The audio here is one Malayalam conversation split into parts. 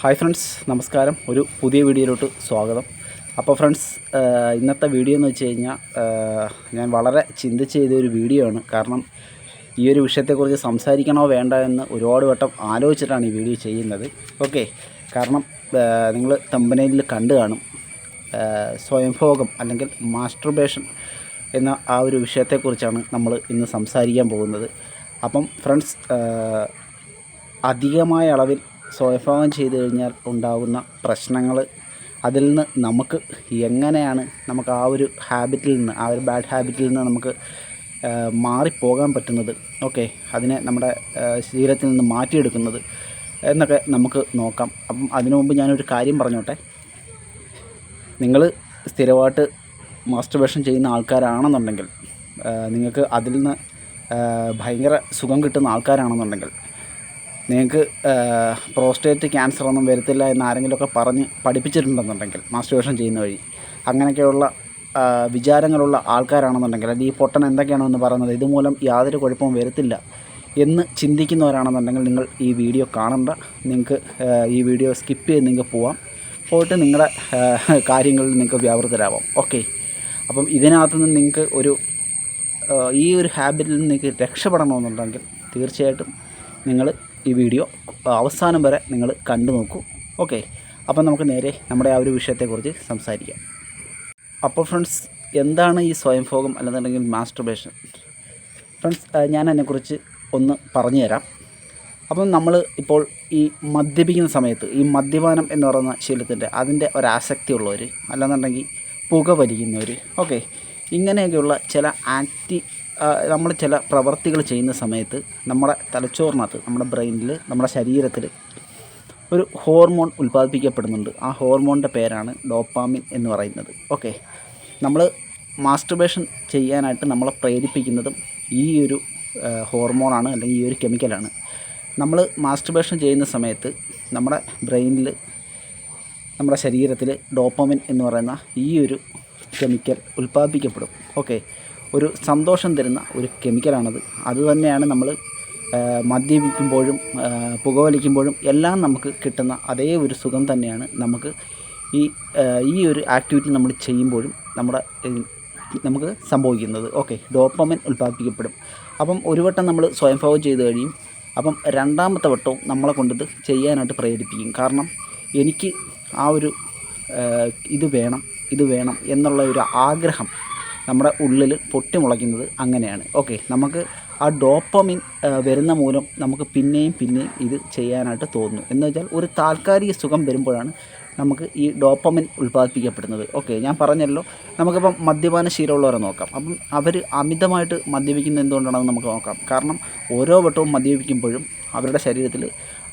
ഹായ് ഫ്രണ്ട്സ് നമസ്കാരം. ഒരു പുതിയ വീഡിയോയിലോട്ട് സ്വാഗതം. അപ്പോൾ ഫ്രണ്ട്സ് ഇന്നത്തെ വീഡിയോ എന്ന് വെച്ച് കഴിഞ്ഞാൽ ഞാൻ വളരെ ചിന്തിച്ച് ചെയ്ത ഒരു വീഡിയോ ആണ്. കാരണം ഈ ഒരു വിഷയത്തെക്കുറിച്ച് സംസാരിക്കണോ വേണ്ട എന്ന് ഒരുപാട് വട്ടം ആലോചിച്ചിട്ടാണ് ഈ വീഡിയോ ചെയ്യുന്നത്. ഓക്കെ കാരണം നിങ്ങൾ തമ്പനയിൽ കണ്ടു കാണും. സ്വയംഭോഗം അല്ലെങ്കിൽ മാസ്റ്റർബേഷൻ എന്ന ആ ഒരു വിഷയത്തെക്കുറിച്ചാണ് നമ്മൾ ഇന്ന് സംസാരിക്കാൻ പോകുന്നത്. അപ്പം ഫ്രണ്ട്സ് അധികമായ അളവിൽ സ്വയംഭോഗം ചെയ്തു കഴിഞ്ഞാൽ ഉണ്ടാകുന്ന പ്രശ്നങ്ങൾ അതിൽ നിന്ന് നമുക്ക് എങ്ങനെയാണ് നമുക്ക് ആ ഒരു ഹാബിറ്റിൽ നിന്ന് ആ ഒരു ബാഡ് ഹാബിറ്റിൽ നിന്ന് നമുക്ക് മാറിപ്പോകാൻ പറ്റുന്നത്? ഓക്കെ അതിനെ നമ്മുടെ ശരീരത്തിൽ നിന്ന് മാറ്റിയെടുക്കുന്നത് എന്നൊക്കെ നമുക്ക് നോക്കാം. അപ്പം അതിനു മുമ്പ് ഞാനൊരു കാര്യം പറഞ്ഞോട്ടെ. നിങ്ങൾ സ്ഥിരമായിട്ട് മാസ്റ്റർബേഷൻ ചെയ്യുന്ന ആൾക്കാരാണെന്നുണ്ടെങ്കിൽ നിങ്ങൾക്ക് അതിൽ നിന്ന് ഭയങ്കര സുഖം കിട്ടുന്ന ആൾക്കാരാണെന്നുണ്ടെങ്കിൽ നിങ്ങൾക്ക് പ്രോസ്റ്റേറ്റ് ക്യാൻസർ ഒന്നും വരത്തില്ല എന്ന് ആരെങ്കിലുമൊക്കെ പറഞ്ഞ് പഠിപ്പിച്ചിട്ടുണ്ടെന്നുണ്ടെങ്കിൽ മാസ്റ്റർബേഷൻ ചെയ്യുന്ന വഴി അങ്ങനെയൊക്കെയുള്ള വിചാരങ്ങളുള്ള ആൾക്കാരാണെന്നുണ്ടെങ്കിൽ അല്ലെങ്കിൽ ഈ പൊട്ടൻ എന്തൊക്കെയാണോ എന്ന് പറയുന്നത് ഇതുമൂലം യാതൊരു കുഴപ്പവും വരത്തില്ല എന്ന് ചിന്തിക്കുന്നവരാണെന്നുണ്ടെങ്കിൽ നിങ്ങൾ ഈ വീഡിയോ കാണണ്ട. നിങ്ങൾക്ക് ഈ വീഡിയോ സ്കിപ്പ് ചെയ്ത് നിങ്ങൾക്ക് പോവാം. പോയിട്ട് നിങ്ങളുടെ കാര്യങ്ങളിൽ നിങ്ങൾക്ക് വ്യാപൃതരാവാം. ഓക്കെ അപ്പം ഇതിനകത്ത് നിന്ന് നിങ്ങൾക്ക് ഒരു ഈ ഒരു ഹാബിറ്റിൽ നിന്ന് നിങ്ങൾക്ക് രക്ഷപ്പെടണമെന്നുണ്ടെങ്കിൽ തീർച്ചയായിട്ടും നിങ്ങൾ ഈ വീഡിയോ അവസാനം വരെ നിങ്ങൾ കണ്ടു നോക്കൂ. ഓക്കെ? അപ്പം നമുക്ക് നേരെ നമ്മുടെ ആ ഒരു വിഷയത്തെക്കുറിച്ച് സംസാരിക്കാം. അപ്പോൾ ഫ്രണ്ട്സ് എന്താണ് ഈ സ്വയംഭോഗം അല്ലെന്നുണ്ടെങ്കിൽ മാസ്റ്റർബേഷൻ? ഫ്രണ്ട്സ് ഞാൻ അതിനെക്കുറിച്ച് ഒന്ന് പറഞ്ഞു തരാം അപ്പം നമ്മൾ ഇപ്പോൾ ഈ മദ്യപിക്കുന്ന സമയത്ത് ഈ മദ്യപാനം എന്ന് പറയുന്ന ശീലത്തിന്റെ അതിന്റെ ഒരാസക്തി ഉള്ളവർ അല്ലെന്നുണ്ടെങ്കിൽ പുക വലിക്കുന്നവർ ഓക്കെ? ഇങ്ങനെയൊക്കെയുള്ള ചില ആക്ടി നമ്മൾ ചില പ്രവർത്തികൾ ചെയ്യുന്ന സമയത്ത് നമ്മുടെ തലച്ചോറിനകത്ത് നമ്മുടെ ബ്രെയിനിൽ നമ്മുടെ ശരീരത്തിൽ ഒരു ഹോർമോൺ ഉൽപ്പാദിപ്പിക്കപ്പെടുന്നുണ്ട്. ആ ഹോർമോണിന്റെ പേരാണ് ഡോപ്പാമിൻ എന്ന് പറയുന്നത്. ഓക്കെ. നമ്മൾ മാസ്റ്റർബേഷൻ ചെയ്യാനായിട്ട് നമ്മളെ പ്രേരിപ്പിക്കുന്നതും ഈ ഒരു ഹോർമോണാണ് അല്ലെങ്കിൽ ഈ ഒരു കെമിക്കലാണ്. നമ്മൾ മാസ്റ്റർബേഷൻ ചെയ്യുന്ന സമയത്ത് നമ്മുടെ ബ്രെയിനിൽ നമ്മുടെ ശരീരത്തിൽ ഡോപ്പമിൻ എന്ന് പറയുന്ന ഈ ഒരു കെമിക്കൽ ഉൽപ്പാദിപ്പിക്കപ്പെടും. ഓക്കെ. ഒരു സന്തോഷം തരുന്ന ഒരു കെമിക്കലാണത്. അത് തന്നെയാണ് നമ്മൾ മദ്യപിക്കുമ്പോഴും പുകവലിക്കുമ്പോഴും എല്ലാം നമുക്ക് കിട്ടുന്ന അതേ ഒരു സുഖം തന്നെയാണ് നമുക്ക് ഈ ഈ ഒരു ആക്ടിവിറ്റി നമ്മൾ ചെയ്യുമ്പോഴും നമ്മുടെ നമുക്ക് സംഭവിക്കുന്നത്. ഓക്കെ ഡോപ്പമൻ ഉൽപ്പാദിപ്പിക്കപ്പെടും. അപ്പം ഒരു വട്ടം നമ്മൾ സ്വയം ഫോവ് ചെയ്ത് കഴിയും. അപ്പം രണ്ടാമത്തെ വട്ടവും നമ്മളെ കൊണ്ടിത് ചെയ്യാനായിട്ട് പ്രേരിപ്പിക്കും. കാരണം എനിക്ക് ആ ഒരു ഇത് വേണം ഇത് വേണം എന്നുള്ള ഒരു ആഗ്രഹം നമ്മുടെ ഉള്ളിൽ പൊട്ടിമുളയ്ക്കുന്നത് അങ്ങനെയാണ്. ഓക്കെ നമുക്ക് ആ ഡോപ്പമിൻ വരുന്ന മൂലം നമുക്ക് പിന്നെയും പിന്നെയും ഇത് ചെയ്യാനായിട്ട് തോന്നുന്നു. എന്ന് വെച്ചാൽ ഒരു താൽക്കാലിക സുഖം വരുമ്പോഴാണ് നമുക്ക് ഈ ഡോപ്പമിൻ ഉൽപ്പാദിപ്പിക്കപ്പെടുന്നത്. ഓക്കെ ഞാൻ പറഞ്ഞല്ലോ നമുക്കിപ്പം മദ്യപാന ശീലമുള്ളവരെ നോക്കാം. അപ്പം അവർ അമിതമായിട്ട് മദ്യപിക്കുന്നത് എന്തുകൊണ്ടാണെന്ന് നമുക്ക് നോക്കാം. കാരണം ഓരോ വട്ടവും മദ്യപിക്കുമ്പോഴും അവരുടെ ശരീരത്തിൽ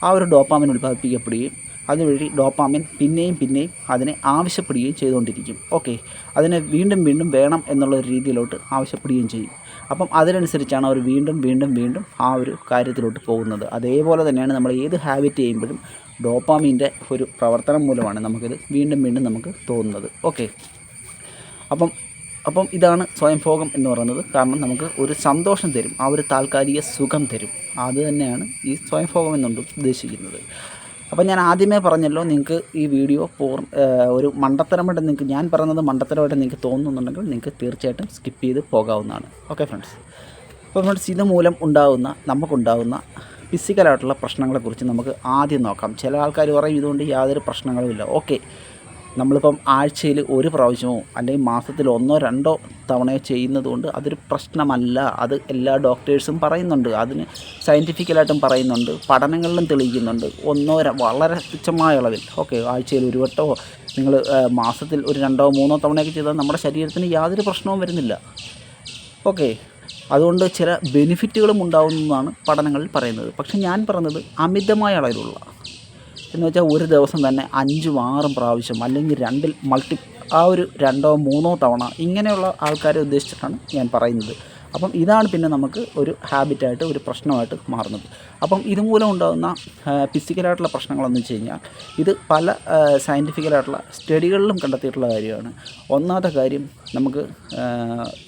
ആ ഒരു ഡോപ്പാമിൻ ഉൽപ്പാദിപ്പിക്കപ്പെടുകയും അതുവഴി ഡോപ്പാമിൻ പിന്നെയും പിന്നെയും അതിനെ ആവശ്യപ്പെടുകയും ചെയ്തുകൊണ്ടിരിക്കും. ഓക്കെ. അതിനെ വീണ്ടും വീണ്ടും വേണം എന്നുള്ള ഒരു രീതിയിലോട്ട് ആവശ്യപ്പെടുകയും ചെയ്യും. അപ്പം അതിനനുസരിച്ചാണ് അവർ വീണ്ടും വീണ്ടും വീണ്ടും ആ ഒരു കാര്യത്തിലോട്ട് പോകുന്നത്. അതേപോലെ തന്നെയാണ് നമ്മൾ ഏത് ഹാബിറ്റ് ചെയ്യുമ്പോഴും ഡോപ്പാമിന്റെ ഒരു പ്രവർത്തനം മൂലമാണ് നമുക്കിത് വീണ്ടും വീണ്ടും നമുക്ക് തോന്നുന്നത്. ഓക്കെ. അപ്പം അപ്പം ഇതാണ് സ്വയംഭോഗം എന്ന് പറയുന്നത്. കാരണം നമുക്ക് ഒരു സന്തോഷം തരും ആ ഒരു താൽക്കാലിക സുഖം തരും. അത് തന്നെയാണ് ഈ സ്വയംഭോഗം എന്നുകൊണ്ട് ഉദ്ദേശിക്കുന്നത്. അപ്പം ഞാൻ ആദ്യമേ പറഞ്ഞല്ലോ നിങ്ങൾക്ക് ഈ വീഡിയോ പൂർ ഒരു മണ്ടത്തരമായിട്ട് നിങ്ങൾക്ക് ഞാൻ പറയുന്നത് മണ്ടത്തരമായിട്ട് നിങ്ങൾക്ക് തോന്നുന്നുണ്ടെങ്കിൽ നിങ്ങൾക്ക് തീർച്ചയായിട്ടും സ്കിപ്പ് ചെയ്ത് പോകാവുന്നതാണ്. ഓക്കെ ഫ്രണ്ട്സ് അപ്പോൾ ഫ്രണ്ട്സ് ഇത് മൂലം ഉണ്ടാകുന്ന നമുക്കുണ്ടാകുന്ന ഫിസിക്കലായിട്ടുള്ള പ്രശ്നങ്ങളെക്കുറിച്ച് നമുക്ക് ആദ്യം നോക്കാം. ചില ആൾക്കാർ പറയും ഇതുകൊണ്ട് യാതൊരു പ്രശ്നങ്ങളുമില്ല ഓക്കെ നമ്മളിപ്പം ആഴ്ചയിൽ ഒരു പ്രാവശ്യമോ അല്ലെങ്കിൽ മാസത്തിൽ ഒന്നോ രണ്ടോ തവണയോ ചെയ്യുന്നത് കൊണ്ട് അതൊരു പ്രശ്നമല്ല. അത് എല്ലാ ഡോക്ടേഴ്സും പറയുന്നുണ്ട്. അതിന് സയന്റിഫിക്കലായിട്ടും പറയുന്നുണ്ട്. പഠനങ്ങളിലും തെളിയിക്കുന്നുണ്ട്. ഒന്നോ വളരെ തുച്ഛമായ അളവിൽ. ഓക്കെ ആഴ്ചയിൽ ഒരു വട്ടമോ നിങ്ങൾ മാസത്തിൽ ഒരു രണ്ടോ മൂന്നോ തവണയൊക്കെ ചെയ്താൽ നമ്മുടെ ശരീരത്തിന് യാതൊരു പ്രശ്നവും വരുന്നില്ല. ഓക്കെ അതുകൊണ്ട് ചില ബെനിഫിറ്റുകളും ഉണ്ടാകുന്നതാണ് പഠനങ്ങളിൽ പറയുന്നത്. പക്ഷേ ഞാൻ പറഞ്ഞത് അമിതമായ അളവിലുള്ള എന്ന് വെച്ചാൽ ഒരു ദിവസം തന്നെ അഞ്ചും ആറും പ്രാവശ്യം അല്ലെങ്കിൽ രണ്ടിൽ മൾട്ടി ആ ഒരു രണ്ടോ മൂന്നോ തവണ ഇങ്ങനെയുള്ള ആൾക്കാരെ ഉദ്ദേശിച്ചിട്ടാണ് ഞാൻ പറയുന്നത്. അപ്പം ഇതാണ് പിന്നെ നമുക്ക് ഒരു ഹാബിറ്റായിട്ട് ഒരു പ്രശ്നമായിട്ട് മാറുന്നത്. അപ്പം ഇതുമൂലം ഉണ്ടാകുന്ന ഫിസിക്കലായിട്ടുള്ള പ്രശ്നങ്ങളെന്ന് വെച്ച് കഴിഞ്ഞാൽ ഇത് പല സയന്റിഫിക്കലായിട്ടുള്ള സ്റ്റഡികളിലും കണ്ടെത്തിയിട്ടുള്ള കാര്യമാണ്. ഒന്നാമത്തെ കാര്യം നമുക്ക്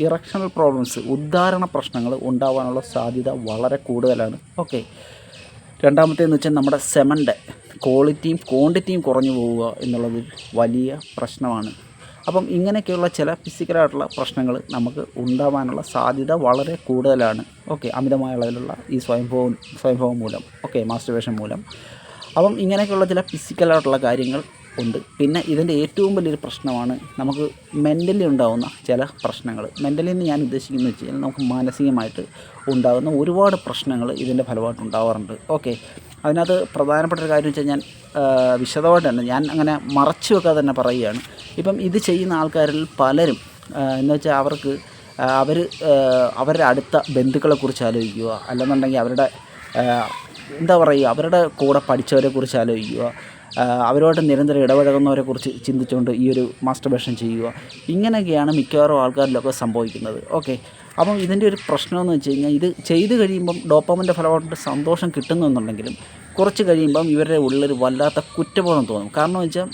ഇറക്ഷണൽ പ്രോബ്ലംസ് ഉദ്ധാരണ പ്രശ്നങ്ങൾ ഉണ്ടാവാനുള്ള സാധ്യത വളരെ കൂടുതലാണ്. ഓക്കെ രണ്ടാമത്തേന്ന് വെച്ചാൽ നമ്മുടെ സെമന്റെ ക്വാളിറ്റിയും ക്വാണ്ടിറ്റിയും കുറഞ്ഞു പോവുക എന്നുള്ളത് വലിയ പ്രശ്നമാണ്. അപ്പം ഇങ്ങനെയൊക്കെയുള്ള ചില ഫിസിക്കലായിട്ടുള്ള പ്രശ്നങ്ങൾ നമുക്ക് ഉണ്ടാവാനുള്ള സാധ്യത വളരെ കൂടുതലാണ്. ഓക്കെ അമിതമായ അളവിലുള്ള ഈ സ്വയംഭവം സ്വയംഭവം മൂലം ഓക്കെ മാസ്റ്റർവേഷൻ മൂലം. അപ്പം ഇങ്ങനെയൊക്കെയുള്ള ചില ഫിസിക്കലായിട്ടുള്ള കാര്യങ്ങൾ ഉണ്ട്. പിന്നെ ഇതിന്റെ ഏറ്റവും വലിയൊരു പ്രശ്നമാണ് നമുക്ക് മെന്റലി ഉണ്ടാകുന്ന ചില പ്രശ്നങ്ങൾ. മെന്റലി എന്ന് ഞാൻ ഉദ്ദേശിക്കുന്നത് വെച്ച് കഴിഞ്ഞാൽ നമുക്ക് മാനസികമായിട്ട് ഉണ്ടാകുന്ന ഒരുപാട് പ്രശ്നങ്ങൾ ഇതിന്റെ ഫലമായിട്ട് ഉണ്ടാവാറുണ്ട്. ഓക്കെ അതിനകത്ത് പ്രധാനപ്പെട്ട ഒരു കാര്യം വെച്ചാൽ ഞാൻ വിശദമായിട്ട് തന്നെ ഞാൻ അങ്ങനെ മറച്ചു വെക്കാതെ തന്നെ പറയുകയാണ്. ഇപ്പം ഇത് ചെയ്യുന്ന ആൾക്കാരിൽ പലരും എന്ന് വെച്ചാൽ അവർക്ക് അവർ അവരുടെ അടുത്ത ബന്ധുക്കളെക്കുറിച്ച് ആലോചിക്കുക അല്ലെന്നുണ്ടെങ്കിൽ അവരുടെ എന്താ പറയുക അവരുടെ കൂടെ പഠിച്ചവരെക്കുറിച്ച് ആലോചിക്കുക അവരോട് നിരന്തരം ഇടപഴകുന്നവരെ കുറിച്ച് ചിന്തിച്ചുകൊണ്ട് ഈ ഒരു മാസ്റ്റർബേഷൻ ചെയ്യുക. ഇങ്ങനെയൊക്കെയാണ് മിക്കവാറും ആൾക്കാരിലൊക്കെ സംഭവിക്കുന്നത്. ഓക്കെ അപ്പം ഇതിന്റെ ഒരു പ്രശ്നമെന്ന് വെച്ച് കഴിഞ്ഞാൽ ഇത് ചെയ്ത് കഴിയുമ്പം ഡോപ്പമിന്റെ ഫലമായിട്ട് സന്തോഷം കിട്ടുന്നുണ്ടെങ്കിലും കുറച്ച് കഴിയുമ്പം ഇവരുടെ ഉള്ളിൽ വല്ലാത്ത കുറ്റബോധം തോന്നും. കാരണം വെച്ചാൽ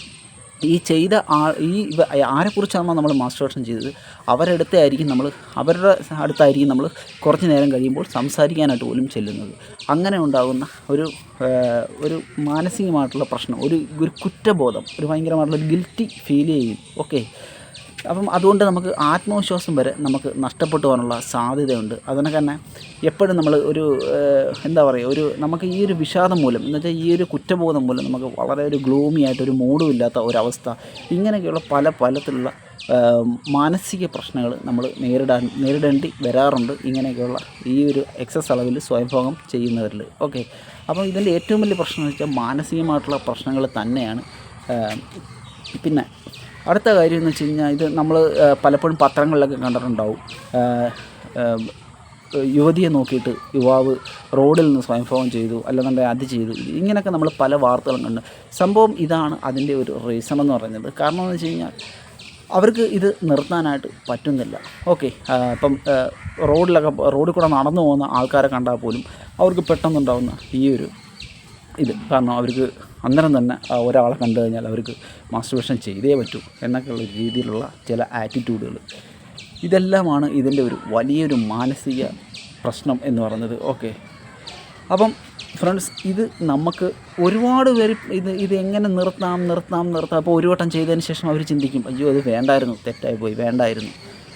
ഈ ചെയ്ത ആ ഈ ആരെക്കുറിച്ചാണോ നമ്മൾ മാസ്റ്റർബേഷൻ ചെയ്തത്? അവരടുത്തായിരിക്കും നമ്മൾ അവരുടെ അടുത്തായിരിക്കും നമ്മൾ കുറച്ച് നേരം കഴിയുമ്പോൾ സംസാരിക്കാനായിട്ട് പോലും ചെല്ലുന്നത്. അങ്ങനെ ഉണ്ടാകുന്ന ഒരു ഒരു മാനസികമായിട്ടുള്ള പ്രശ്നം ഒരു ഒരു കുറ്റബോധം ഒരു ഭയങ്കരമായിട്ടുള്ള ഒരു ഗിൽറ്റി ഫീൽ ചെയ്യും. ഓക്കെ അപ്പം അതുകൊണ്ട് നമുക്ക് ആത്മവിശ്വാസം വരെ നമുക്ക് നഷ്ടപ്പെട്ടു പോകാനുള്ള സാധ്യതയുണ്ട്. അതിനൊക്കെ തന്നെ എപ്പോഴും നമ്മൾ ഒരു എന്താ പറയുക ഒരു നമുക്ക് ഈ ഒരു വിഷാദം മൂലം എന്ന് വെച്ചാൽ ഈ ഒരു കുറ്റബോധം മൂലം നമുക്ക് വളരെ ഒരു ഗ്ലൂമി ആയിട്ട് ഒരു മൂഡും ഇല്ലാത്ത ഒരവസ്ഥ ഇങ്ങനെയൊക്കെയുള്ള പല പലത്തിലുള്ള മാനസിക പ്രശ്നങ്ങൾ നമ്മൾ നേരിടാൻ നേരിടേണ്ടി വരാറുണ്ട് ഇങ്ങനെയൊക്കെയുള്ള ഈ ഒരു എക്സസ് അളവിൽ സ്വയംഭോഗം ചെയ്യുന്നവരിൽ. ഓക്കെ. അപ്പോൾ ഇതിന്റെ ഏറ്റവും വലിയ പ്രശ്നം എന്ന് വെച്ചാൽ മാനസികമായിട്ടുള്ള പ്രശ്നങ്ങൾ തന്നെയാണ്. പിന്നെ അടുത്ത കാര്യം എന്ന് വെച്ച് കഴിഞ്ഞാൽ ഇത് നമ്മൾ പലപ്പോഴും പത്രങ്ങളിലൊക്കെ കണ്ടിട്ടുണ്ടാവും. യുവതിയെ നോക്കിയിട്ട് യുവാവ് റോഡിൽ നിന്ന് സ്വയംഭവം ചെയ്തു അല്ലെന്നുണ്ടെങ്കിൽ അത് ചെയ്തു. ഇങ്ങനെയൊക്കെ നമ്മൾ പല വാർത്തകളും കണ്ടു. സംഭവം ഇതാണ് അതിന്റെ ഒരു റീസൺ എന്ന് പറയുന്നത്. കാരണം എന്ന് വെച്ച് കഴിഞ്ഞാൽ അവർക്ക് ഇത് നിർത്താനായിട്ട് പറ്റുന്നില്ല. ഓക്കെ ഇപ്പം റോഡിലൊക്കെ റോഡിൽ കൂടെ നടന്നു പോകുന്ന ആൾക്കാരെ കണ്ടാൽ പോലും അവർക്ക് പെട്ടെന്നുണ്ടാവുന്ന ഈ ഒരു ഇത് കാരണം അവർക്ക് അന്നേരം തന്നെ ഒരാളെ കണ്ടു കഴിഞ്ഞാൽ അവർക്ക് മാസ്റ്റർബേഷൻ ചെയ്തേ പറ്റൂ എന്നൊക്കെയുള്ള രീതിയിലുള്ള ചില ആറ്റിറ്റ്യൂഡുകൾ ഇതെല്ലാമാണ് ഇതിന്റെ ഒരു വലിയൊരു മാനസിക പ്രശ്നം എന്ന് പറയുന്നത്. ഓക്കെ അപ്പം ഫ്രണ്ട്സ് ഇത് നമുക്ക് ഒരുപാട് പേര് ഇത് ഇത് എങ്ങനെ നിർത്താം നിർത്താം നിർത്താം അപ്പോൾ ഒരു വട്ടം ചെയ്തതിന് ശേഷം അവർ ചിന്തിക്കും അയ്യോ അത് വേണ്ടായിരുന്നു തെറ്റായി പോയി വേണ്ടായിരുന്നു.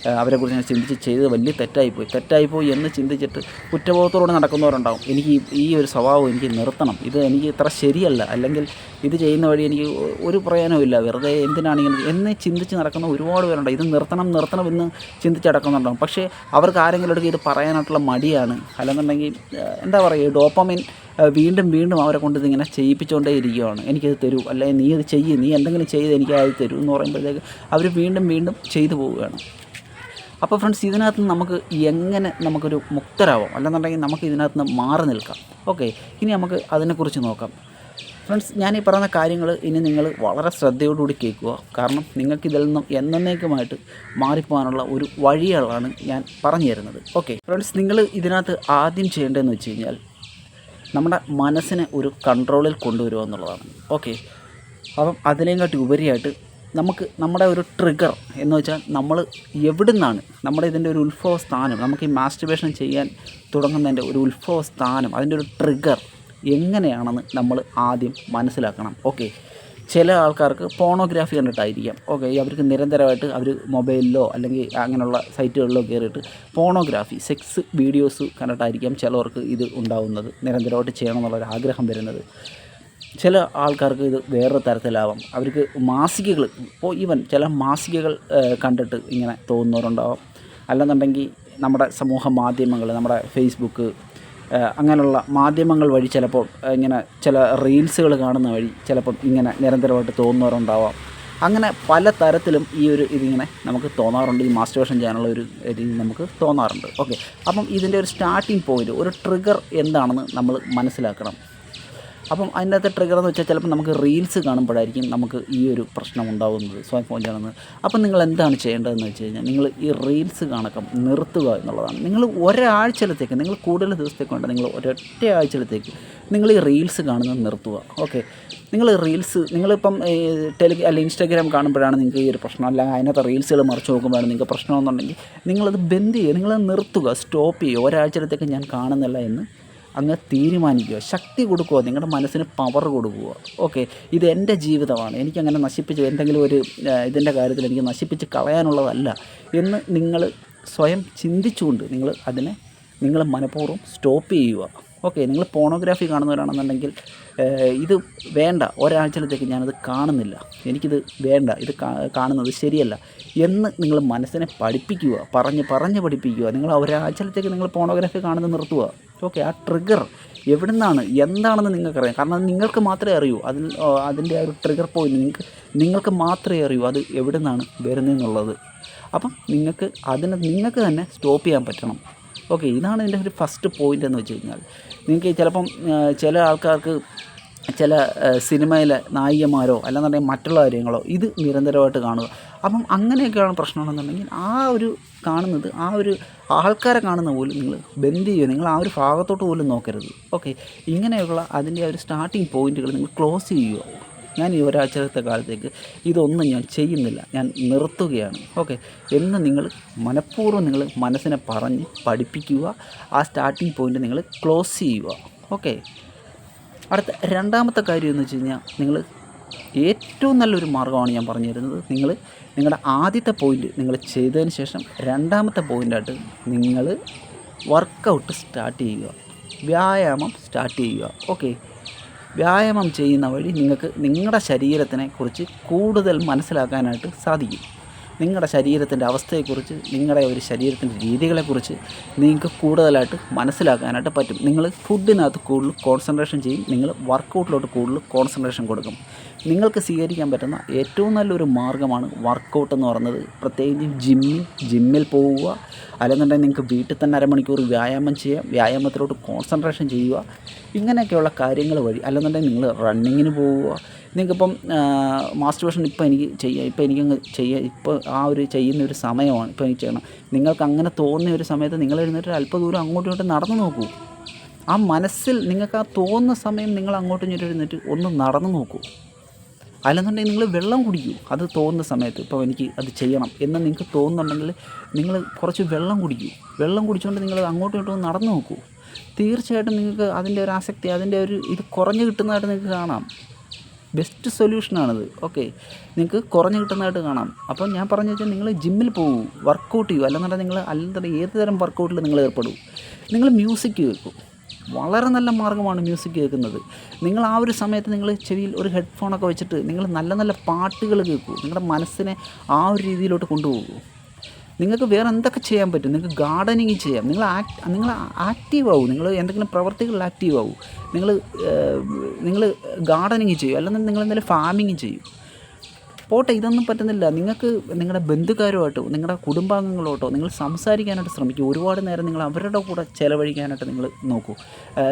അവരെക്കുറിച്ച് ഞാൻ ചിന്തിച്ച് ചെയ്തത് വലിയ തെറ്റായിപ്പോയി. തെറ്റായിപ്പോയി എന്ന് ചിന്തിച്ചിട്ട് കുറ്റബോധത്തോടെ നടക്കുന്നവരുണ്ടാവും. എനിക്ക് ഈ- ഒരു സ്വഭാവം എനിക്ക് നിർത്തണം. ഇത് എനിക്ക് ഇത്ര ശരിയല്ല. അല്ലെങ്കിൽ ഇത് ചെയ്യുന്ന വഴി എനിക്ക് ഒരു പ്രയോജനമില്ല വെറുതെ എന്തിനാണ് ഇങ്ങനെ എന്നെ ചിന്തിച്ച് നടക്കുന്ന ഒരുപാട് പേരുണ്ട്. ഇത് നിർത്തണം നിർത്തണം എന്ന് ചിന്തിച്ച് നടക്കുന്നുണ്ടാവും പക്ഷേ അവർക്ക് ആരെങ്കിലും എടുക്കുക ഇത് പറയാനായിട്ടുള്ള മടിയാണ്. അല്ലെന്നുണ്ടെങ്കിൽ എന്താ പറയുക ഡോപ്പമിൻ വീണ്ടും വീണ്ടും അവരെ കൊണ്ട് ഇതിങ്ങനെ ചെയ്യിപ്പിച്ചുകൊണ്ടേ ഇരിക്കുകയാണ്. എനിക്കത് തരൂ. അല്ലെങ്കിൽ നീ അത് ചെയ്യ്. നീ എന്തെങ്കിലും ചെയ്ത് എനിക്ക് അത് തരൂ എന്ന് പറയുമ്പോഴത്തേക്ക് അവർ വീണ്ടും വീണ്ടും ചെയ്തു പോവുകയാണ്. അപ്പോൾ ഫ്രണ്ട്സ് ഇതിനകത്ത് നമുക്ക് എങ്ങനെ നമുക്കൊരു മുക്തരാവാം? അല്ലെന്നുണ്ടെങ്കിൽ നമുക്ക് ഇതിനകത്ത് നിന്ന് മാറി നിൽക്കാം. ഓക്കെ ഇനി നമുക്ക് അതിനെക്കുറിച്ച് നോക്കാം. ഫ്രണ്ട്സ് ഞാൻ ഈ പറയുന്ന കാര്യങ്ങൾ ഇനി നിങ്ങൾ വളരെ ശ്രദ്ധയോടുകൂടി കേൾക്കുക. കാരണം നിങ്ങൾക്ക് ഇതിൽ നിന്നും എന്നേക്കുമായിട്ട് മാറിപ്പോകാനുള്ള ഒരു വഴികളാണ് ഞാൻ പറഞ്ഞു തരുന്നത്. ഓക്കെ ഫ്രണ്ട്സ് നിങ്ങൾ ഇതിനകത്ത് ആദ്യം ചെയ്യേണ്ടതെന്ന് വെച്ച് കഴിഞ്ഞാൽ നമ്മുടെ മനസ്സിനെ ഒരു കൺട്രോളിൽ കൊണ്ടുവരിക എന്നുള്ളതാണ്. ഓക്കെ അപ്പം അതിനെക്കാട്ടി ഉപരിയായിട്ട് നമുക്ക് നമ്മുടെ ഒരു ട്രിഗർ എന്ന് വെച്ചാൽ നമ്മൾ എവിടെ നിന്നാണ് നമ്മുടെ ഇതിന്റെ ഒരു ഉത്ഭവ സ്ഥാനം നമുക്ക് ഈ മാസ്റ്റുബേഷൻ ചെയ്യാൻ തുടങ്ങുന്നതിന്റെ ഒരു ഉത്ഭവ സ്ഥാനം അതിന്റെ ഒരു ട്രിഗർ എങ്ങനെയാണെന്ന് നമ്മൾ ആദ്യം മനസ്സിലാക്കണം. ഓക്കെ ചില ആൾക്കാർക്ക് പോണോഗ്രാഫി കണ്ടിട്ടായിരിക്കാം. ഓക്കെ അവർക്ക് നിരന്തരമായിട്ട് അവർ മൊബൈലിലോ അല്ലെങ്കിൽ അങ്ങനെയുള്ള സൈറ്റുകളിലോ കയറിയിട്ട് പോണോഗ്രാഫി സെക്സ് വീഡിയോസ് കണ്ടിട്ടായിരിക്കാം ചിലവർക്ക് ഇത് ഉണ്ടാവുന്നത് നിരന്തരമായിട്ട് ചെയ്യണം എന്നുള്ളൊരു ആഗ്രഹം വരുന്നത്. ചില ആൾക്കാർക്ക് ഇത് വേറൊരു തരത്തിലാവാം. അവർക്ക് മാസികകൾ ഇപ്പോൾ ഈവൻ ചില മാസികകൾ കണ്ടിട്ട് ഇങ്ങനെ തോന്നുന്നവരുണ്ടാവാം. അല്ലെന്നുണ്ടെങ്കിൽ നമ്മുടെ സമൂഹ മാധ്യമങ്ങൾ നമ്മുടെ ഫേസ്ബുക്ക് അങ്ങനെയുള്ള മാധ്യമങ്ങൾ വഴി ചിലപ്പോൾ ഇങ്ങനെ ചില റീൽസുകൾ കാണുന്ന വഴി ചിലപ്പം ഇങ്ങനെ നിരന്തരമായിട്ട് തോന്നുന്നവരുണ്ടാവാം. അങ്ങനെ പല തരത്തിലും ഈ ഒരു ഇതിങ്ങനെ നമുക്ക് തോന്നാറുണ്ട്. ഈ മാസ്റ്റർവേഷൻ ചെയ്യാനുള്ള ഒരു രീതി നമുക്ക് തോന്നാറുണ്ട്. ഓക്കെ അപ്പം ഇതിന്റെ ഒരു സ്റ്റാർട്ടിങ് പോയിന്റ് ഒരു ട്രിഗർ എന്താണെന്ന് നമ്മൾ മനസ്സിലാക്കണം. അപ്പം അതിന്റെ ട്രിഗർ എന്ന് വെച്ചാൽ ചിലപ്പോൾ നമുക്ക് റീൽസ് കാണുമ്പോഴായിരിക്കും നമുക്ക് ഈ ഒരു പ്രശ്നം ഉണ്ടാകുന്നത് സ്വയം ഫോൺ ചെയ്യണമെന്ന്. അപ്പം നിങ്ങൾ എന്താണ് ചെയ്യേണ്ടതെന്ന് വെച്ച് കഴിഞ്ഞാൽ നിങ്ങൾ ഈ റീൽസ് കാണക്കം നിർത്തുക എന്നുള്ളതാണ്. നിങ്ങൾ ഒരാഴ്ചയിലത്തേക്ക് നിങ്ങൾ കൂടുതൽ ദിവസത്തേക്ക് വേണ്ട നിങ്ങൾ ഒരൊറ്റ ആഴ്ചയിലത്തേക്ക് നിങ്ങൾ ഈ റീൽസ് കാണുന്നത് നിർത്തുക. ഓക്കെ നിങ്ങൾ റീൽസ് നിങ്ങളിപ്പം ടെലി അല്ല ഇൻസ്റ്റാഗ്രാം കാണുമ്പോഴാണ് നിങ്ങൾക്ക് ഈ ഒരു പ്രശ്നം. അല്ല അതിനകത്ത് റീൽസുകൾ മറിച്ച് നോക്കുമ്പോഴാണ് നിങ്ങൾക്ക് പ്രശ്നമെന്നുണ്ടെങ്കിൽ നിങ്ങളത് ബന്ദ് ചെയ്യുക നിങ്ങളത് നിർത്തുക സ്റ്റോപ്പ് ചെയ്യുക. ഒരാഴ്ചയിലത്തേക്ക് ഞാൻ കാണുന്നില്ല എന്ന് അങ്ങ് തീരുമാനിക്കുക. ശക്തി കൊടുക്കുക. നിങ്ങളുടെ മനസ്സിന് പവർ കൊടുക്കുക. ഓക്കെ ഇത് എന്റെ ജീവിതമാണ്. എനിക്കങ്ങനെ നശിപ്പിച്ച് എന്തെങ്കിലും ഒരു ഇതിന്റെ കാര്യത്തിൽ എനിക്ക് നശിപ്പിച്ച് കളയാനുള്ളതല്ല എന്ന് നിങ്ങൾ സ്വയം ചിന്തിച്ചുകൊണ്ട് നിങ്ങൾ അതിനെ നിങ്ങൾ മനഃപൂർവം സ്റ്റോപ്പ് ചെയ്യുക. ഓക്കെ നിങ്ങൾ പോണോഗ്രാഫി കാണുന്നവരാണെന്നുണ്ടെങ്കിൽ ഇത് വേണ്ട. ഒരാഴ്ചത്തേക്ക് ഞാനത് കാണുന്നില്ല. എനിക്കിത് വേണ്ട. ഇത് കാണുന്നത് ശരിയല്ല എന്ന് നിങ്ങൾ മനസ്സിനെ പഠിപ്പിക്കുക. പറഞ്ഞ് പറഞ്ഞ് പഠിപ്പിക്കുക. നിങ്ങൾ ഒരാഴ്ചത്തേക്ക് നിങ്ങൾ പോണോഗ്രാഫി കാണുന്നത് നിർത്തുക. ഓക്കെ ആ ട്രിഗർ എവിടെ നിന്നാണ് എന്താണെന്ന് നിങ്ങൾക്കറിയാം. കാരണം അത് നിങ്ങൾക്ക് മാത്രമേ അറിയൂ. അതിൽ അതിന്റെ ആ ഒരു ട്രിഗർ പോയിന്റ് നിങ്ങൾക്ക് നിങ്ങൾക്ക് മാത്രമേ അറിയൂ അത് എവിടെ നിന്നാണ് വരുന്നതെന്നുള്ളത്. അപ്പം നിങ്ങൾക്ക് അതിനെ നിങ്ങൾക്ക് തന്നെ സ്റ്റോപ്പ് ചെയ്യാൻ പറ്റണം. ഓക്കെ ഇതാണ് എന്റെ ഒരു ഫസ്റ്റ് പോയിന്റ് എന്ന് വെച്ച് കഴിഞ്ഞാൽ. നിങ്ങൾക്ക് ചിലപ്പം ചില ആൾക്കാർക്ക് ചില സിനിമയിലെ നായികമാരോ അല്ലെന്നുണ്ടെങ്കിൽ മറ്റുള്ള കാര്യങ്ങളോ ഇത് നിരന്തരമായിട്ട് കാണുക. അപ്പം അങ്ങനെയൊക്കെയാണ് പ്രശ്നമാണെന്നുണ്ടെങ്കിൽ ആ ഒരു കാണുന്നത് ആ ഒരു ആൾക്കാരെ കാണുന്ന പോലും നിങ്ങൾ ബെൻഡ് ചെയ്യുക നിങ്ങൾ ആ ഒരു ഭാഗത്തോട്ട് പോലും നോക്കരുത്. ഓക്കെ ഇങ്ങനെയുള്ള അതിന്റെ ഒരു സ്റ്റാർട്ടിങ് പോയിന്റുകൾ നിങ്ങൾ ക്ലോസ് ചെയ്യുക. ഞാൻ ഈ ഒരാഴ്ചത്തെ കാലത്തേക്ക് ഇതൊന്നും ഞാൻ ചെയ്യുന്നില്ല ഞാൻ നിർത്തുകയാണ്. ഓക്കെ എന്ന് നിങ്ങൾ മനഃപൂർവം നിങ്ങൾ മനസ്സിനെ പറഞ്ഞ് പഠിപ്പിക്കുക ആ സ്റ്റാർട്ടിങ് പോയിന്റ് നിങ്ങൾ ക്ലോസ് ചെയ്യുക. ഓക്കെ അടുത്ത രണ്ടാമത്തെ കാര്യം എന്ന് വെച്ച് കഴിഞ്ഞാൽ നിങ്ങൾ ഏറ്റവും നല്ലൊരു മാർഗമാണ് ഞാൻ പറഞ്ഞു തരുന്നത് നിങ്ങൾ നിങ്ങളുടെ ആദ്യത്തെ പോയിന്റ് നിങ്ങൾ ചെയ്തതിന് ശേഷം രണ്ടാമത്തെ പോയിന്റായിട്ട് നിങ്ങൾ വർക്കൗട്ട് സ്റ്റാർട്ട് ചെയ്യുക. വ്യായാമം സ്റ്റാർട്ട് ചെയ്യുക. ഓക്കെ വ്യായാമം ചെയ്യുന്ന വഴി നിങ്ങൾക്ക് നിങ്ങളുടെ ശരീരത്തിനെ കുറിച്ച് കൂടുതൽ മനസ്സിലാക്കാനായിട്ട് സാധിക്കും. നിങ്ങളുടെ ശരീരത്തിന്റെ അവസ്ഥയെക്കുറിച്ച് നിങ്ങളുടെ ഒരു ശരീരത്തിന്റെ രീതികളെക്കുറിച്ച് നിങ്ങൾക്ക് കൂടുതലായിട്ട് മനസ്സിലാക്കാനായിട്ട് പറ്റും. നിങ്ങൾ ഫുഡിനകത്ത് കൂടുതൽ കോൺസെൻട്രേഷൻ ചെയ്യും. നിങ്ങൾ വർക്കൗട്ടിലോട്ട് കൂടുതൽ കോൺസെൻട്രേഷൻ കൊടുക്കും. നിങ്ങൾക്ക് സ്വീകരിക്കാൻ പറ്റുന്ന ഏറ്റവും നല്ലൊരു മാർഗമാണ് വർക്കൗട്ട് എന്ന് പറയുന്നത്. പ്രത്യേകിച്ചും ജിമ്മിൽ ജിമ്മിൽ പോവുക. അല്ലെന്നുണ്ടെങ്കിൽ നിങ്ങൾക്ക് വീട്ടിൽ തന്നെ അരമണിക്കൂർ വ്യായാമം ചെയ്യാം വ്യായാമത്തിലോട്ട് കോൺസെൻട്രേഷൻ ചെയ്യുക. ഇങ്ങനെയൊക്കെയുള്ള കാര്യങ്ങൾ വഴി അല്ലെന്നുണ്ടെങ്കിൽ നിങ്ങൾ റണ്ണിങ്ങിന് പോവുക. നിങ്ങൾക്കിപ്പം മാസ്റ്റർവേഷൻ ഇപ്പോൾ എനിക്ക് ചെയ്യാം ഇപ്പോൾ എനിക്കങ്ങ് ചെയ്യാം ഇപ്പോൾ ആ ഒരു ചെയ്യുന്ന ഒരു സമയമാണ് ഇപ്പോൾ എനിക്ക് ചെയ്യണം. നിങ്ങൾക്ക് അങ്ങനെ തോന്നിയ ഒരു സമയത്ത് നിങ്ങൾ എഴുന്നേറ്റ് അല്പ ദൂരം അങ്ങോട്ടും ഇങ്ങോട്ടും നടന്നു നോക്കൂ. ആ മനസ്സിൽ നിങ്ങൾക്ക് ആ തോന്നുന്ന സമയം നിങ്ങൾ അങ്ങോട്ടും ഇങ്ങോട്ടും എഴുന്നേറ്റ് ഒന്ന് നടന്നു നോക്കൂ. അല്ലെന്നുണ്ടെങ്കിൽ നിങ്ങൾ വെള്ളം കുടിക്കൂ. അത് തോന്നുന്ന സമയത്ത് ഇപ്പോൾ എനിക്ക് അത് ചെയ്യണം എന്ന് നിങ്ങൾക്ക് തോന്നുന്നുണ്ടെങ്കിൽ നിങ്ങൾ കുറച്ച് വെള്ളം കുടിക്കൂ. വെള്ളം കുടിച്ചുകൊണ്ട് നിങ്ങൾ അങ്ങോട്ടും ഇങ്ങോട്ടും നടന്നു നോക്കൂ. തീർച്ചയായിട്ടും നിങ്ങൾക്ക് അതിന്റെ ഒരു ആസക്തി അതിന്റെ ഒരു ഇത് കുറഞ്ഞു കിട്ടുന്നതായിട്ട് നിങ്ങൾക്ക് കാണാം. ബെസ്റ്റ് സൊല്യൂഷനാണിത് ഓക്കെ നിങ്ങൾക്ക് കുറഞ്ഞു കിട്ടുന്നതായിട്ട് കാണാം. അപ്പോൾ ഞാൻ പറഞ്ഞു വെച്ചാൽ നിങ്ങൾ ജിമ്മിൽ പോകൂ വർക്കൗട്ട് ചെയ്യൂ. അല്ലെന്നുണ്ടെങ്കിൽ നിങ്ങൾ അല്ലെന്നുണ്ടെങ്കിൽ ഏത് തരം വർക്കൗട്ടിൽ നിങ്ങൾ ഏർപ്പെടും? നിങ്ങൾ മ്യൂസിക് കേൾക്കൂ. വളരെ നല്ല മാർഗമാണ് മ്യൂസിക് കേൾക്കുന്നത്. നിങ്ങൾ ആ ഒരു സമയത്ത് നിങ്ങൾ ചെവിയിൽ ഒരു ഹെഡ്ഫോണൊക്കെ വെച്ചിട്ട് നിങ്ങൾ നല്ല നല്ല പാട്ടുകൾ കേൾക്കൂ. നിങ്ങളുടെ മനസ്സിനെ ആ ഒരു രീതിയിലോട്ട് കൊണ്ടുപോകൂ. നിങ്ങൾക്ക് വേറെ എന്തൊക്കെ ചെയ്യാൻ പറ്റും? നിങ്ങൾക്ക് ഗാർഡനിങ് ചെയ്യാം. നിങ്ങൾ ആക്ട് നിങ്ങൾ ആക്റ്റീവ് ആവും. നിങ്ങൾ എന്തെങ്കിലും പ്രവർത്തികളിൽ ആക്റ്റീവ് ആവും. നിങ്ങൾ നിങ്ങൾ ഗാർഡനിങ് ചെയ്യും. അല്ലെന്നുണ്ടെങ്കിൽ നിങ്ങൾ എന്തെങ്കിലും ഫാമിങ് ചെയ്യും. പോട്ടെ ഇതൊന്നും പറ്റുന്നില്ല. നിങ്ങൾക്ക് നിങ്ങളുടെ ബന്ധുക്കാരുമായിട്ടോ നിങ്ങളുടെ കുടുംബാംഗങ്ങളോട്ടോ നിങ്ങൾ സംസാരിക്കാനായിട്ട് ശ്രമിക്കൂ. ഒരുപാട് നേരം നിങ്ങൾ അവരുടെ കൂടെ ചിലവഴിക്കാനായിട്ട് നിങ്ങൾ നോക്കൂ.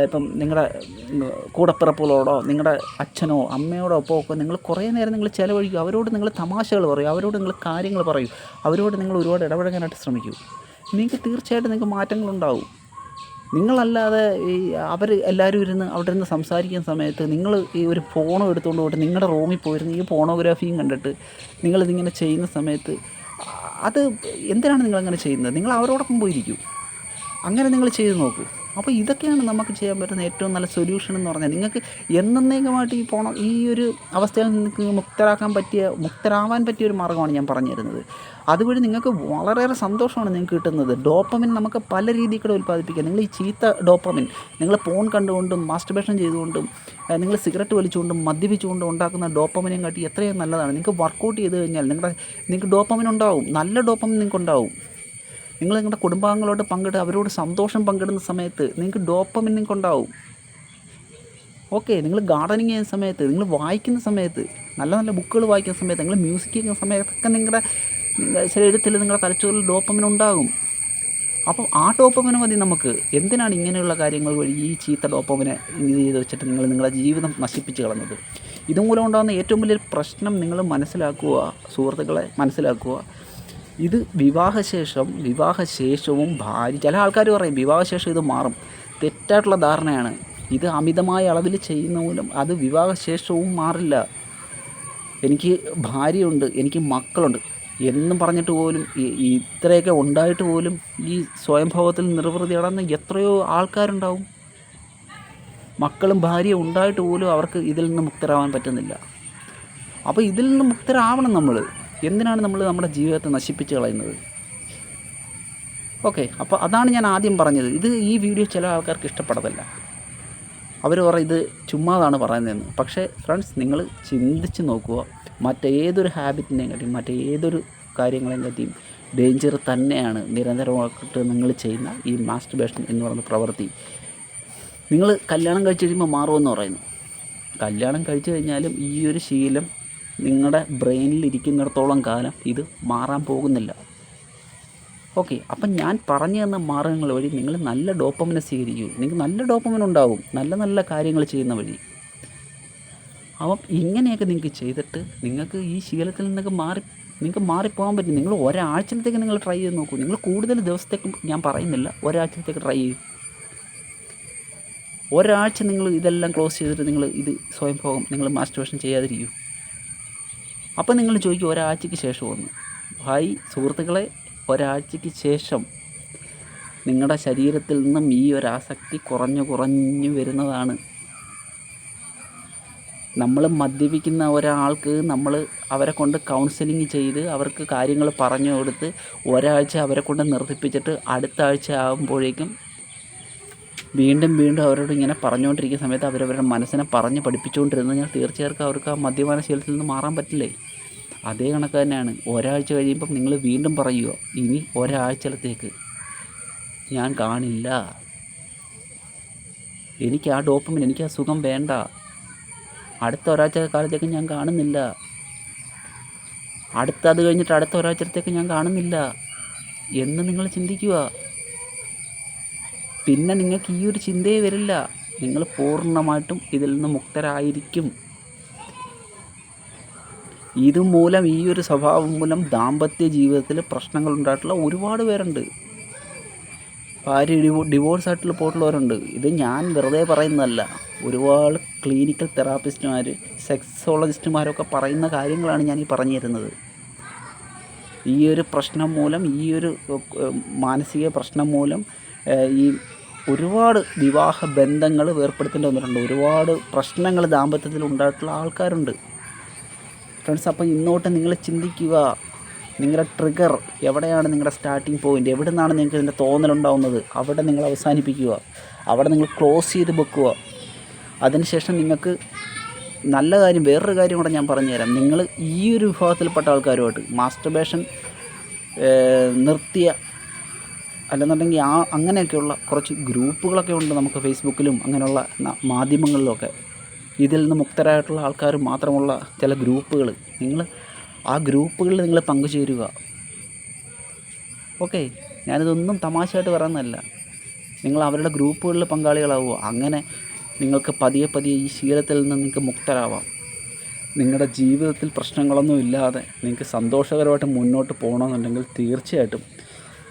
ഇപ്പം നിങ്ങളുടെ കൂടപ്പിറപ്പുകളോടോ നിങ്ങളുടെ അച്ഛനോ അമ്മയോടോ ഒപ്പം ഒക്കെ നിങ്ങൾ കുറേ നേരം നിങ്ങൾ ചിലവഴിക്കുക അവരോട് നിങ്ങൾ തമാശകൾ പറയൂ. അവരോട് നിങ്ങൾ കാര്യങ്ങൾ പറയൂ. അവരോട് നിങ്ങൾ ഒരുപാട് ഇടപഴകാനായിട്ട് ശ്രമിക്കൂ. നിങ്ങൾക്ക് തീർച്ചയായിട്ടും നിങ്ങൾക്ക് മാറ്റങ്ങളുണ്ടാവും. നിങ്ങളല്ലാതെ ഈ അവർ എല്ലാവരും ഇരുന്ന് അവിടെ ഇരുന്ന് സംസാരിക്കുന്ന സമയത്ത് നിങ്ങൾ ഈ ഒരു ഫോണോ എടുത്തുകൊണ്ട് പോയിട്ട് നിങ്ങളുടെ റൂമിൽ പോയിരുന്ന് ഈ ഫോണോഗ്രാഫിയും കണ്ടിട്ട് നിങ്ങളിതിങ്ങനെ ചെയ്യുന്ന സമയത്ത് അത് എന്തിനാണ് നിങ്ങളങ്ങനെ ചെയ്യുന്നത്? നിങ്ങൾ അവരോടൊപ്പം പോയിരിക്കും. അങ്ങനെ നിങ്ങൾ ചെയ്ത് നോക്കൂ. അപ്പോൾ ഇതൊക്കെയാണ് നമുക്ക് ചെയ്യാൻ പറ്റുന്ന ഏറ്റവും നല്ല സൊല്യൂഷൻ എന്ന് പറഞ്ഞാൽ നിങ്ങൾക്ക് എന്നേക്കുമായിട്ട് ഈ പോണം ഈ ഒരു അവസ്ഥയിൽ നിങ്ങൾക്ക് മുക്തരാക്കാൻ പറ്റിയ മുക്തരാവാൻ പറ്റിയ ഒരു മാർഗമാണ് ഞാൻ പറഞ്ഞു തരുന്നത് അതുവഴി നിങ്ങൾക്ക് വളരെയേറെ സന്തോഷമാണ് നിങ്ങൾക്ക് കിട്ടുന്നത്. ഡോപ്പമിൻ നമുക്ക് പല രീതിയിൽ കൂടെ ഉൽപ്പാദിപ്പിക്കാം. നിങ്ങൾ ഈ ചീത്ത ഡോപ്പമിൻ നിങ്ങൾ ഫോൺ കണ്ടുകൊണ്ടും മാസ്റ്റർബേഷൻ ചെയ്തുകൊണ്ടും നിങ്ങൾ സിഗരറ്റ് വലിച്ചുകൊണ്ടും മദ്യപിച്ചുകൊണ്ടും ഉണ്ടാക്കുന്ന ഡോപ്പമിനെയും കാട്ടി എത്രയും നല്ലതാണ്. നിങ്ങൾക്ക് വർക്കൗട്ട് ചെയ്ത് കഴിഞ്ഞാൽ നിങ്ങളുടെ നിങ്ങൾക്ക് ഡോപ്പമിൻ ഉണ്ടാവും. നല്ല ഡോപ്പമിൻ നിങ്ങൾക്ക് ഉണ്ടാവും നിങ്ങൾ നിങ്ങളുടെ കുടുംബാംഗങ്ങളോട് പങ്കിടുക അവരോട് സന്തോഷം പങ്കിടുന്ന സമയത്ത് നിങ്ങൾക്ക് ഡോപ്പമിൻ നിങ്ങൾക്ക് ഉണ്ടാവും ഓക്കെ നിങ്ങൾ ഗാർഡനിങ് ചെയ്യുന്ന സമയത്ത് നിങ്ങൾ വായിക്കുന്ന സമയത്ത് നല്ല നല്ല ബുക്കുകൾ വായിക്കുന്ന സമയത്ത് നിങ്ങൾ മ്യൂസിക് കേൾക്കുന്ന സമയത്തൊക്കെ നിങ്ങളുടെ ശരീരത്തിൽ നിങ്ങളുടെ തലച്ചോറിൽ ഡോപ്പമിൻ ഉണ്ടാകും. അപ്പം ആ ഡോപ്പമിന് മതി നമുക്ക്. എന്തിനാണ് ഇങ്ങനെയുള്ള കാര്യങ്ങൾ വഴി ഈ ചീത്ത ഡോപ്പമിനെ ഇത് ചെയ്ത് വെച്ചിട്ട് നിങ്ങൾ നിങ്ങളുടെ ജീവിതം നശിപ്പിച്ച് കളഞ്ഞത്? ഇതുമൂലം ഉണ്ടാകുന്ന ഏറ്റവും വലിയൊരു പ്രശ്നം നിങ്ങൾ മനസ്സിലാക്കുക സുഹൃത്തുക്കളെ മനസ്സിലാക്കുക. ഇത് വിവാഹശേഷം വിവാഹശേഷവും ഭാര്യ ചില ആൾക്കാർ പറയും വിവാഹശേഷം ഇത് മാറും. തെറ്റായിട്ടുള്ള ധാരണയാണ്. ഇത് അമിതമായ അളവിൽ ചെയ്യുന്ന മൂലം അത് വിവാഹശേഷവും മാറില്ല. എനിക്ക് ഭാര്യയുണ്ട് എനിക്ക് മക്കളുണ്ട്. എന്നും പറഞ്ഞിട്ട് പോലും ഇത്രയൊക്കെ ഉണ്ടായിട്ട് പോലും ഈ സ്വയംഭവത്തിൽ നിർവൃതി അടന്ന് എത്രയോ ആൾക്കാരുണ്ടാവും. മക്കളും ഭാര്യയും ഉണ്ടായിട്ട് പോലും അവർക്ക് ഇതിൽ നിന്ന് മുക്തരാവാൻ പറ്റുന്നില്ല. അപ്പോൾ ഇതിൽ നിന്ന് മുക്തരാവണം നമ്മൾ എന്തിനാണ് നമ്മൾ നമ്മുടെ ജീവിതത്തെ നശിപ്പിച്ച് കളയുന്നത്? ഓക്കെ അപ്പോൾ അതാണ് ഞാൻ ആദ്യം പറഞ്ഞത്. ഇത് ഈ വീഡിയോ ചില ആൾക്കാർക്ക് ഇഷ്ടപ്പെടത്തില്ല. അവർ പറയും ഇത് ചുമ്മാതാണ് പറയുന്നതെന്ന്. പക്ഷേ ഫ്രണ്ട്സ് നിങ്ങൾ ചിന്തിച്ച് നോക്കുക. മറ്റേതൊരു ഹാബിറ്റിനെയും കാട്ടിയും മറ്റേതൊരു കാര്യങ്ങളെയും കാട്ടിയും ഡേഞ്ചർ തന്നെയാണ് നിരന്തരമായിട്ട് നിങ്ങൾ ചെയ്യുന്ന ഈ മാസ്റ്റർബേഷൻ എന്ന് പറയുന്ന പ്രവൃത്തി. നിങ്ങൾ കല്യാണം കഴിച്ച് കഴിയുമ്പോൾ മാറുമെന്ന് പറയുന്നു. കല്യാണം കഴിച്ചു കഴിഞ്ഞാലും ഈ ഒരു ശീലം നിങ്ങളുടെ ബ്രെയിനിൽ ഇരിക്കുന്നിടത്തോളം കാലം ഇത് മാറാൻ പോകുന്നില്ല. ഓക്കെ അപ്പം ഞാൻ പറഞ്ഞു തന്ന മാർഗങ്ങൾ വഴി നിങ്ങൾ നല്ല ഡോപ്പമിനെ സ്വീകരിക്കൂ. നിങ്ങൾക്ക് നല്ല ഡോപ്പമിൻ ഉണ്ടാവും നല്ല നല്ല കാര്യങ്ങൾ ചെയ്യുന്ന വഴി. അപ്പം ഇങ്ങനെയൊക്കെ നിങ്ങൾക്ക് ചെയ്തിട്ട് നിങ്ങൾക്ക് ഈ ശീലത്തിൽ നിന്നൊക്കെ മാറി നിങ്ങൾക്ക് മാറിപ്പോകാൻ പറ്റും. നിങ്ങൾ ഒരാഴ്ചത്തേക്ക് നിങ്ങൾ ട്രൈ ചെയ്ത് നോക്കൂ. നിങ്ങൾ കൂടുതൽ ദിവസത്തേക്കും ഞാൻ പറയുന്നില്ല ഒരാഴ്ചത്തേക്ക് ട്രൈ ചെയ്യൂ. ഒരാഴ്ച നിങ്ങൾ ഇതെല്ലാം ക്ലോസ് ചെയ്തിട്ട് നിങ്ങൾ ഇത് സ്വയം ഭോഗം നിങ്ങൾ മാസ്റ്റർവേഷൻ ചെയ്യാതിരിക്കൂ. അപ്പം നിങ്ങൾ ചോദിക്കും ഒരാഴ്ചയ്ക്ക് ശേഷം ഒന്ന് ഹായ് സുഹൃത്തുക്കളെ ഒരാഴ്ചയ്ക്ക് ശേഷം നിങ്ങളുടെ ശരീരത്തിൽ നിന്നും ഈ ഒരു ആസക്തി കുറഞ്ഞു കുറഞ്ഞു വരുന്നതാണ്. നമ്മൾ മദ്യപിക്കുന്ന ഒരാൾക്ക് നമ്മൾ അവരെ കൊണ്ട് കൗൺസിലിംഗ് ചെയ്ത് അവർക്ക് കാര്യങ്ങൾ പറഞ്ഞു കൊടുത്ത് ഒരാഴ്ച അവരെ കൊണ്ട് നിർത്തിപ്പിച്ചിട്ട് അടുത്ത ആഴ്ച ആകുമ്പോഴേക്കും വീണ്ടും വീണ്ടും അവരോട് ഇങ്ങനെ പറഞ്ഞുകൊണ്ടിരിക്കുന്ന സമയത്ത് അവരവരുടെ മനസ്സിനെ പറഞ്ഞ് പഠിപ്പിച്ചുകൊണ്ടിരുന്നു ഞാൻ തീർച്ചയായിട്ടും അവർക്ക് ആ മദ്യപാന ശീലത്തിൽ നിന്ന് മാറാൻ പറ്റില്ലേ? അതേ കണക്ക് തന്നെയാണ്. ഒരാഴ്ച കഴിയുമ്പം നിങ്ങൾ വീണ്ടും പറയുക ഇനി ഒരാഴ്ചത്തേക്ക് ഞാൻ കാണില്ല. എനിക്ക് ആ ഡോപ്പമിൻ എനിക്ക് ആ സുഖം വേണ്ട. അടുത്ത ഒരാഴ്ച കാലത്തേക്ക് ഞാൻ കാണുന്നില്ല. അടുത്ത അത് കഴിഞ്ഞിട്ട് അടുത്ത ഒരാഴ്ചത്തേക്ക് ഞാൻ കാണുന്നില്ല. എന്ന് നിങ്ങൾ ചിന്തിക്കുക. പിന്നെ നിങ്ങൾക്ക് ഈ ഒരു ചിന്തയെ വരില്ല. നിങ്ങൾ പൂർണമായിട്ടും ഇതിൽ നിന്ന് മുക്തരായിരിക്കും. ഇതുമൂലം ഈ ഒരു സ്വഭാവം മൂലം ദാമ്പത്യ ജീവിതത്തിൽ പ്രശ്നങ്ങൾ ഉണ്ടായിട്ടുള്ള ഒരുപാട് പേരുണ്ട്. ഭാര്യ ഡിവോ ഡിവോഴ്സ് ആയിട്ടുള്ള പോയിട്ടുള്ളവരുണ്ട്. ഇത് ഞാൻ വെറുതെ പറയുന്നതല്ല. ഒരുപാട് ക്ലിനിക്കൽ തെറാപ്പിസ്റ്റുമാർ സെക്സോളജിസ്റ്റുമാരൊക്കെ പറയുന്ന കാര്യങ്ങളാണ് ഞാൻ ഈ പറഞ്ഞു തരുന്നത്. ഈ ഒരു പ്രശ്നം മൂലം ഈ ഒരു മാനസിക പ്രശ്നം മൂലം ഈ ഒരുപാട് വിവാഹ ബന്ധങ്ങൾ വേർപ്പെടുത്തേണ്ടി വന്നിട്ടുണ്ട്. ഒരുപാട് പ്രശ്നങ്ങൾ ദാമ്പത്യത്തിൽ ഉണ്ടായിട്ടുള്ള ആൾക്കാരുണ്ട്. ഫ്രണ്ട്സ് അപ്പം ഇന്നോട്ട് നിങ്ങൾ ചിന്തിക്കുക. നിങ്ങളുടെ ട്രിഗർ എവിടെയാണ് നിങ്ങളുടെ സ്റ്റാർട്ടിങ് പോയിന്റ് എവിടെ നിന്നാണ് നിങ്ങൾക്ക് ഇതിന്റെ തോന്നലുണ്ടാവുന്നത് അവിടെ നിങ്ങൾ അവസാനിപ്പിക്കുക. അവിടെ നിങ്ങൾ ക്ലോസ് ചെയ്ത് വെക്കുക. അതിനുശേഷം നിങ്ങൾക്ക് നല്ല കാര്യം വേറൊരു കാര്യം കൂടെ ഞാൻ പറഞ്ഞുതരാം. നിങ്ങൾ ഈ ഒരു വിഭാഗത്തിൽപ്പെട്ട ആൾക്കാരുമായിട്ട് മാസ്റ്റർബേഷൻ നിർത്തിയ അല്ലെന്നുണ്ടെങ്കിൽ ആ അങ്ങനെയൊക്കെയുള്ള കുറച്ച് ഗ്രൂപ്പുകളൊക്കെ ഉണ്ട് നമുക്ക് ഫേസ്ബുക്കിലും അങ്ങനെയുള്ള മാധ്യമങ്ങളിലുമൊക്കെ ഇതിൽ നിന്ന് മുക്തരായിട്ടുള്ള ആൾക്കാർ മാത്രമുള്ള ചില ഗ്രൂപ്പുകൾ. നിങ്ങൾ ആ ഗ്രൂപ്പുകളിൽ നിങ്ങൾ പങ്കുചേരുക. ഓക്കെ ഞാനിതൊന്നും തമാശയായിട്ട് പറയുന്നതല്ല. നിങ്ങൾ അവരുടെ ഗ്രൂപ്പുകളിൽ പങ്കാളികളാവുക. അങ്ങനെ നിങ്ങൾക്ക് പതിയെ പതിയെ ഈ ശീലത്തിൽ നിന്ന് നിങ്ങൾക്ക് മുക്തരാവാം. നിങ്ങളുടെ ജീവിതത്തിൽ പ്രശ്നങ്ങളൊന്നും ഇല്ലാതെ നിങ്ങൾക്ക് സന്തോഷകരമായിട്ട് മുന്നോട്ട് പോകണമെന്നുണ്ടെങ്കിൽ തീർച്ചയായിട്ടും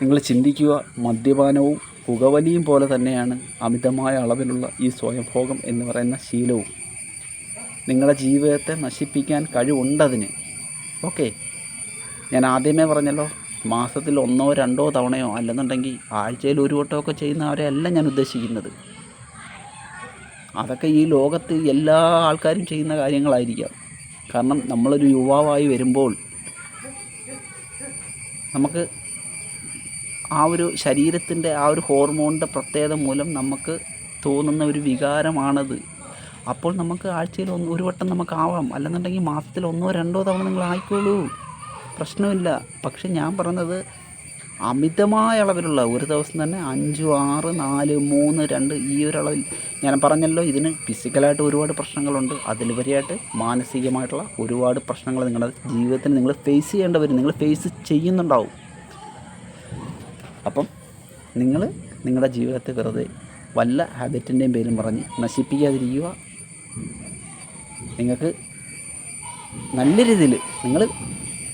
നിങ്ങൾ ചിന്തിക്കുക മദ്യപാനവും പുകവലിയും പോലെ തന്നെയാണ് അമിതമായ അളവിലുള്ള ഈ സ്വയംഭോഗം എന്ന് പറയുന്ന ശീലവും. നിങ്ങളുടെ ജീവിതത്തെ നശിപ്പിക്കാൻ കഴിവുണ്ടതിന്. ഓക്കെ. ഞാൻ ആദ്യമേ പറഞ്ഞല്ലോ മാസത്തിൽ ഒന്നോ രണ്ടോ തവണയോ അല്ലെന്നുണ്ടെങ്കിൽ ആഴ്ചയിൽ ഒരു വട്ടമൊക്കെ ചെയ്യുന്നവരെ അല്ല ഞാൻ ഉദ്ദേശിക്കുന്നത്. അതൊക്കെ ഈ ലോകത്ത് എല്ലാ ആൾക്കാരും ചെയ്യുന്ന കാര്യങ്ങളായിരിക്കാം. കാരണം നമ്മളൊരു യുവാവായി വരുമ്പോൾ നമുക്ക് ആ ഒരു ശരീരത്തിന്റെ ആ ഒരു ഹോർമോണിന്റെ പ്രത്യേകത മൂലം നമുക്ക് തോന്നുന്ന ഒരു വികാരമാണത്. അപ്പോൾ നമുക്ക് ആഴ്ചയിൽ ഒന്ന് ഒരു വട്ടം നമുക്കാവാം. അല്ലെന്നുണ്ടെങ്കിൽ മാസത്തിൽ ഒന്നോ രണ്ടോ തവണ നിങ്ങൾ ആയിക്കോളൂ. പ്രശ്നമില്ല. പക്ഷെ ഞാൻ പറഞ്ഞത് അമിതമായ അളവിലുള്ള ഒരു ദിവസം തന്നെ അഞ്ച് ആറ് നാല് മൂന്ന് രണ്ട് ഈ ഒരു അളവിൽ ഞാൻ പറഞ്ഞല്ലോ ഇതിന് ഫിസിക്കലായിട്ട് ഒരുപാട് പ്രശ്നങ്ങളുണ്ട്. അതിലുപരിയായിട്ട് മാനസികമായിട്ടുള്ള ഒരുപാട് പ്രശ്നങ്ങൾ നിങ്ങളുടെ ജീവിതത്തിൽ നിങ്ങൾ ഫേസ് ചെയ്യേണ്ടി വരും. നിങ്ങൾ ഫേസ് ചെയ്യുന്നുണ്ടാവും. അപ്പം നിങ്ങൾ നിങ്ങളുടെ ജീവിതത്തെ വെറുതെ വല്ല ഹാബിറ്റിന്റെയും പേരും പറഞ്ഞ് നശിപ്പിക്കാതിരിക്കുക. നിങ്ങൾക്ക് നല്ല രീതിയിൽ നിങ്ങൾ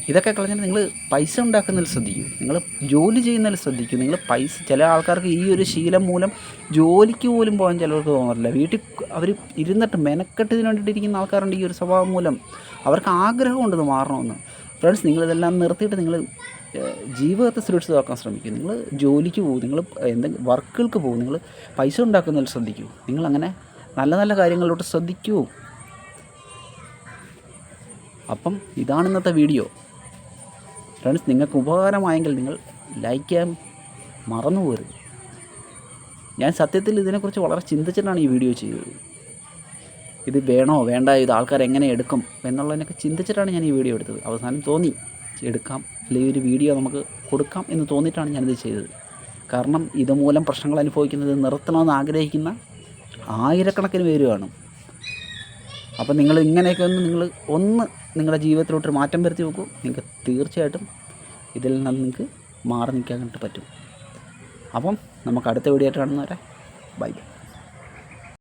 ഇതൊക്കെ കളഞ്ഞിട്ട് നിങ്ങൾ പൈസ ഉണ്ടാക്കുന്നതിൽ ശ്രദ്ധിക്കൂ. നിങ്ങൾ ജോലി ചെയ്യുന്നതിൽ ശ്രദ്ധിക്കൂ. നിങ്ങൾ പൈസ ചില ആൾക്കാർക്ക് ഈ ഒരു ശീലം മൂലം ജോലിക്ക് പോലും പോകാൻ ചിലർക്ക് തോന്നാറില്ല. വീട്ടിൽ അവർ ഇരുന്നിട്ട് മെനക്കെട്ടതിന് വേണ്ടിയിട്ട് ഇരിക്കുന്ന ആൾക്കാരുണ്ട് ഈ ഒരു സ്വഭാവം മൂലം. അവർക്ക് ആഗ്രഹമുണ്ട് ഇത് മാറണമെന്ന്. ഫ്രണ്ട്സ് നിങ്ങളിതെല്ലാം നിർത്തിയിട്ട് നിങ്ങൾ ജീവിതത്തെ സുരക്ഷിതമാക്കാൻ ശ്രമിക്കും. നിങ്ങൾ ജോലിക്ക് പോകും. നിങ്ങൾ എന്തെങ്കിലും വർക്കുകൾക്ക് പോകും. നിങ്ങൾ പൈസ ഉണ്ടാക്കുന്നതിൽ ശ്രദ്ധിക്കൂ. നിങ്ങളങ്ങനെ നല്ല നല്ല കാര്യങ്ങളിലോട്ട് ശ്രദ്ധിക്കൂ. അപ്പം ഇതാണ് ഇന്നത്തെ വീഡിയോ. ഫ്രണ്ട്സ് നിങ്ങൾക്ക് ഉപകാരമായെങ്കിൽ നിങ്ങൾ ലൈക്ക് ചെയ്യാൻ മറന്നു പോരുത്. ഞാൻ സത്യത്തിൽ ഇതിനെക്കുറിച്ച് വളരെ ചിന്തിച്ചിട്ടാണ് ഈ വീഡിയോ ചെയ്തത് ഇത് വേണോ? വേണ്ട? ഇത് ആൾക്കാർ എങ്ങനെ എടുക്കും? എന്നുള്ളതിനൊക്കെ ചിന്തിച്ചിട്ടാണ് ഞാൻ ഈ വീഡിയോ എടുത്തത്. അവസാനം തോന്നി. എടുക്കാം അല്ലെങ്കിൽ ഒരു വീഡിയോ നമുക്ക് കൊടുക്കാം എന്ന് തോന്നിയിട്ടാണ് ഞാനിത് ചെയ്തത്. കാരണം ഇതുമൂലം പ്രശ്നങ്ങൾ അനുഭവിക്കുന്നത് നിർത്തണമെന്ന് ആഗ്രഹിക്കുന്ന ആയിരക്കണക്കിന് പേര് കാണും. അപ്പോൾ നിങ്ങൾ ഇങ്ങനെയൊക്കെ ഒന്ന് നിങ്ങൾ ഒന്ന് നിങ്ങളുടെ ജീവിതത്തിലോട്ടൊരു മാറ്റം വരുത്തി നോക്കൂ നിങ്ങൾക്ക് തീർച്ചയായിട്ടും ഇതിൽ നിന്ന് നിങ്ങൾക്ക് മാറി നിൽക്കാൻ പറ്റും. അപ്പം നമുക്ക് അടുത്ത വീഡിയോ ആയിട്ട് കാണുന്നവരെ ബൈ ബൈ.